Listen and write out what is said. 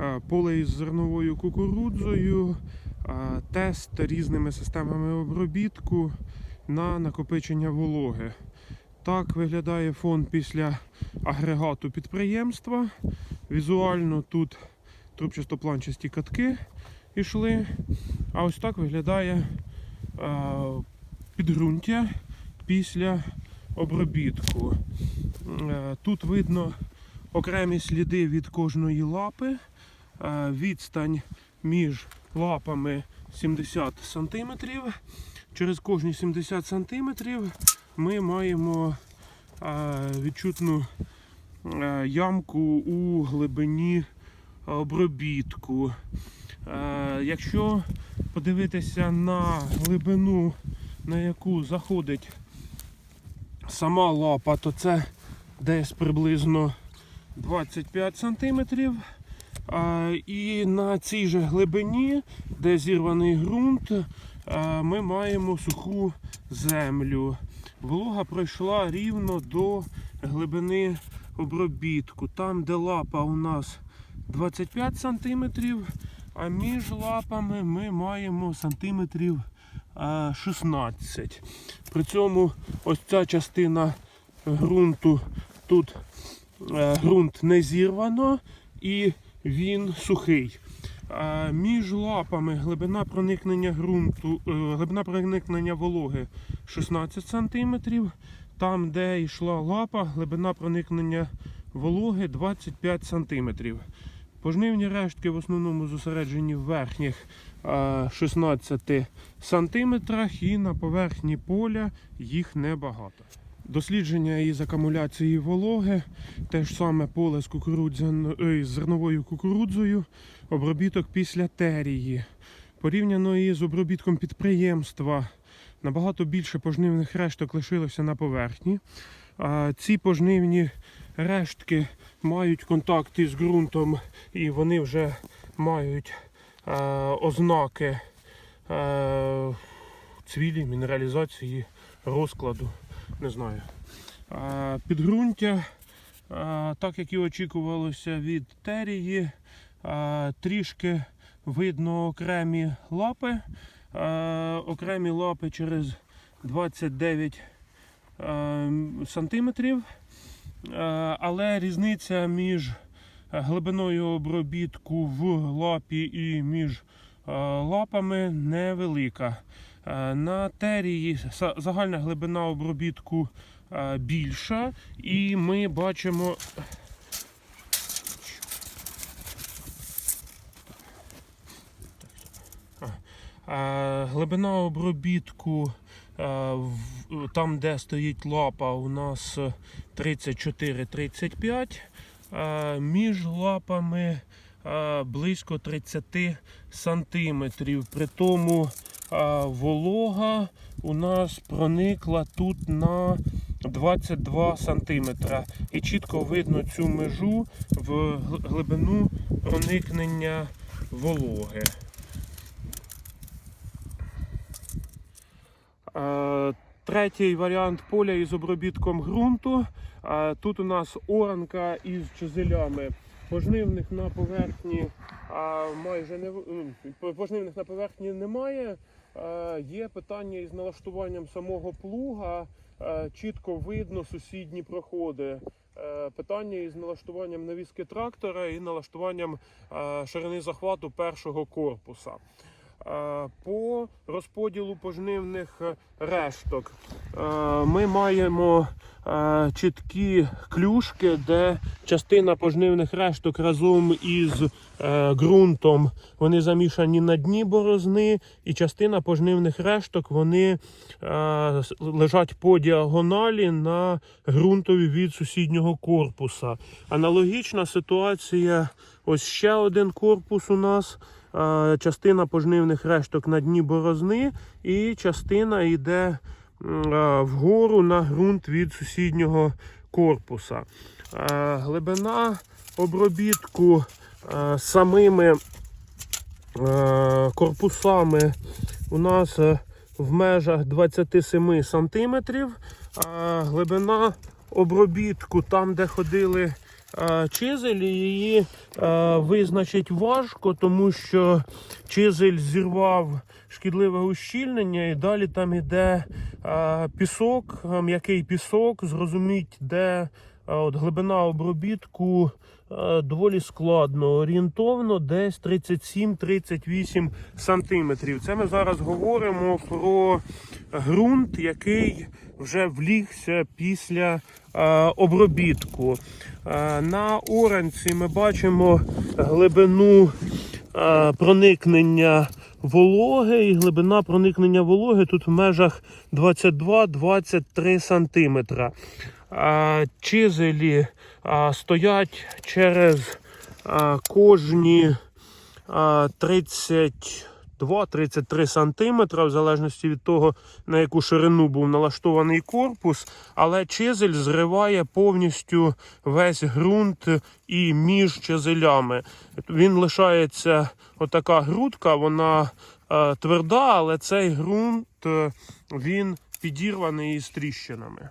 Е, Поле із зерновою кукурудзою, е, тест різними системами обробітку на накопичення вологи. Так виглядає фон після агрегату підприємства. Візуально тут трубчастопланчасті катки йшли. А ось так виглядає е, підґрунтя після обробітку. Тут видно окремі сліди від кожної лапи. Е, Відстань між лапами 70 см. Через кожні 70 см ми маємо е, відчутну е, ямку у глибині обробітку. Якщо подивитися на глибину, на яку заходить сама лапа, то це десь приблизно 25 сантиметрів. І на цій же глибині, де зірваний ґрунт, ми маємо суху землю. Волога пройшла рівно до глибини обробітку. Там, де лапа у нас 25 сантиметрів, а між лапами ми маємо сантиметрів а, 16. При цьому ось ця частина ґрунту тут е, ґрунт не зірвано і він сухий. Між лапами глибина проникнення ґрунту, е, глибина проникнення вологи 16 см. Там, де йшла лапа, глибина проникнення вологи 25 см. Пожнивні рештки в основному зосереджені в верхніх е, 16 сантиметрах і на поверхні поля їх небагато. Дослідження із акумуляції вологи, те ж саме поле з, кукурудзяно- з зерновою кукурудзою, обробіток після терії. Порівняно із обробітком підприємства, набагато більше пожнивних решток лишилося на поверхні. А ці пожнивні рештки мають контакт із ґрунтом і вони вже мають е, ознаки е, цвілі, мінералізації, розкладу. Не знаю. Підґрунтя, так як і очікувалося від терії, трішки видно окремі лапи. Окремі лапи через 29 е, сантиметрів. Але різниця між глибиною обробітку в лапі і між лапами невелика. Е, На терії загальна глибина обробітку е, більша, і ми бачимо. Е, Глибина обробітку там, де стоїть лапа, у нас 34-35. Е, Між лапами близько 30 сантиметрів. При тому волога у нас проникла тут на 22 сантиметра. І чітко видно цю межу в глибину проникнення вологи. Третій варіант поля із обробітком ґрунту. Тут у нас оранка із чозелями. Пожнивних на поверхні а, майже не пожнивних на поверхні немає. Е, Є питання із налаштуванням самого плуга. Е, Чітко видно сусідні проходи. Е, Питання із налаштуванням навіски трактора і налаштуванням ширини захвату першого корпуса. Е, По розподілу пожнивних е, решток е, ми маємо чіткі клюшки, де частина пожнивних решток разом із ґрунтом вони замішані на дні борозни, і частина пожнивних решток вони лежать по діагоналі на ґрунтові від сусіднього корпуса. Аналогічна ситуація. Ось ще один корпус у нас. Частина пожнивних решток на дні борозни, і частина йде вгору на ґрунт від сусіднього корпуса. Глибина обробітку самими корпусами у нас е, в межах 27 сантиметрів. Глибина обробітку, там, де ходили чизель і її визначить важко, тому що чизель зірвав шкідливе ущільнення, і далі там іде пісок, м'який пісок. Зрозуміть, де от глибина обробітку е, доволі складно. Орієнтовно десь 37-38 сантиметрів. Це ми зараз говоримо про ґрунт, який вже влігся після е, обробітку. Е, на оранці ми бачимо глибину проникнення вологи, і глибина проникнення вологи тут в межах 22-23 сантиметра. Чизелі стоять через кожні е, 30 2-33 сантиметра, в залежності від того, на яку ширину був налаштований корпус, але чизель зриває повністю весь ґрунт і між чизелями. Він лишається отака грудка, вона е, тверда, але цей ґрунт е, він підірваний із тріщинами.